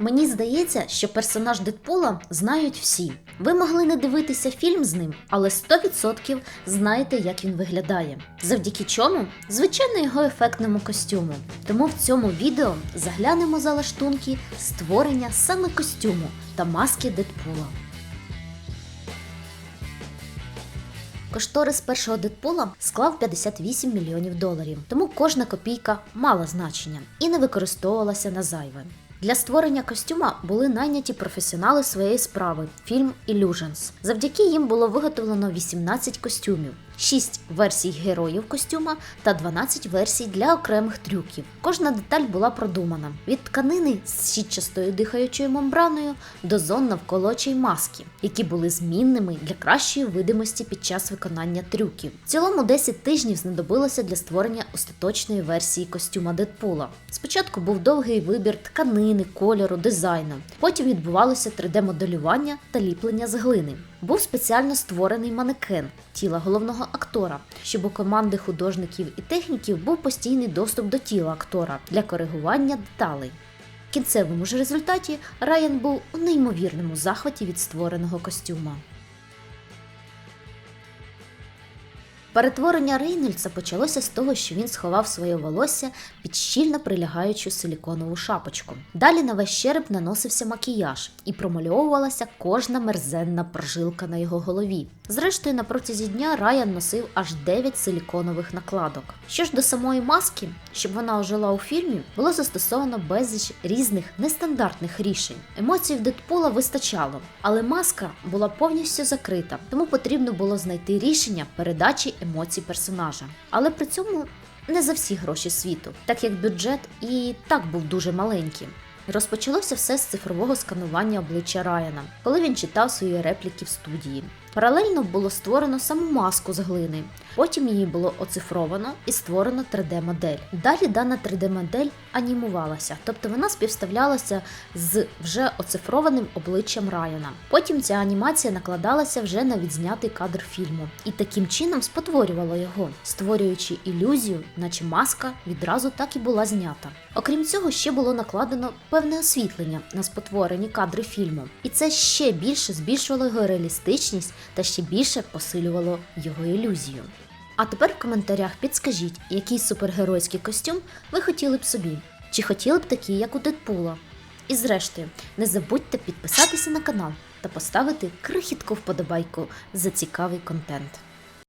Мені здається, що персонаж Дедпула знають всі. Ви могли не дивитися фільм з ним, але 100% знаєте, як він виглядає. Завдяки чому? Звичайно, його ефектному костюму. Тому в цьому відео заглянемо за лаштунки створення саме костюму та маски Дедпула. Кошторис першого Дедпула склав 58 мільйонів доларів, тому кожна копійка мала значення і не використовувалася на зайве. Для створення костюма були найняті професіонали своєї справи фільм Illusions. Завдяки їм було виготовлено 18 костюмів, 6 версій героїв костюма та 12 версій для окремих трюків. Кожна деталь була продумана від тканини з щітчастою дихаючою мембраною до зон навколочої маски, які були змінними для кращої видимості під час виконання трюків. В цілому 10 тижнів знадобилося для створення остаточної версії костюма Дедпула. Спочатку був довгий вибір тканини, кольору, дизайну. Потім відбувалося 3D-моделювання та ліплення з глини. Був спеціально створений манекен тіла головного актора, щоб у команди художників і техніків був постійний доступ до тіла актора для коригування деталей. В кінцевому ж результаті Райан був у неймовірному захваті від створеного костюма. Перетворення Рейнольдса почалося з того, що він сховав своє волосся під щільно прилягаючу силіконову шапочку. Далі на весь череп наносився макіяж і промальовувалася кожна мерзенна прожилка на його голові. Зрештою, на протязі дня Райан носив аж 9 силіконових накладок. Що ж до самої маски, щоб вона ожила у фільмі, було застосовано безліч різних нестандартних рішень. Емоцій в Дедпула вистачало, але маска була повністю закрита, тому потрібно було знайти рішення передачі емоцій персонажа. Але при цьому не за всі гроші світу, так як бюджет і так був дуже маленьким. Розпочалося все з цифрового сканування обличчя Райана, коли він читав свої репліки в студії. Паралельно було створено саму маску з глини. Потім її було оцифровано і створено 3D-модель. Далі дана 3D-модель анімувалася, тобто вона співставлялася з вже оцифрованим обличчям Райана. Потім ця анімація накладалася вже на відзнятий кадр фільму і таким чином спотворювала його, створюючи ілюзію, наче маска відразу так і була знята. Окрім цього, ще було накладено певне освітлення на спотворені кадри фільму, і це ще більше збільшувало його реалістичність та ще більше посилювало його ілюзію. А тепер в коментарях підскажіть, який супергеройський костюм ви хотіли б собі, чи хотіли б такий, як у Дедпула. І зрештою, не забудьте підписатися на канал та поставити крихітку вподобайку за цікавий контент.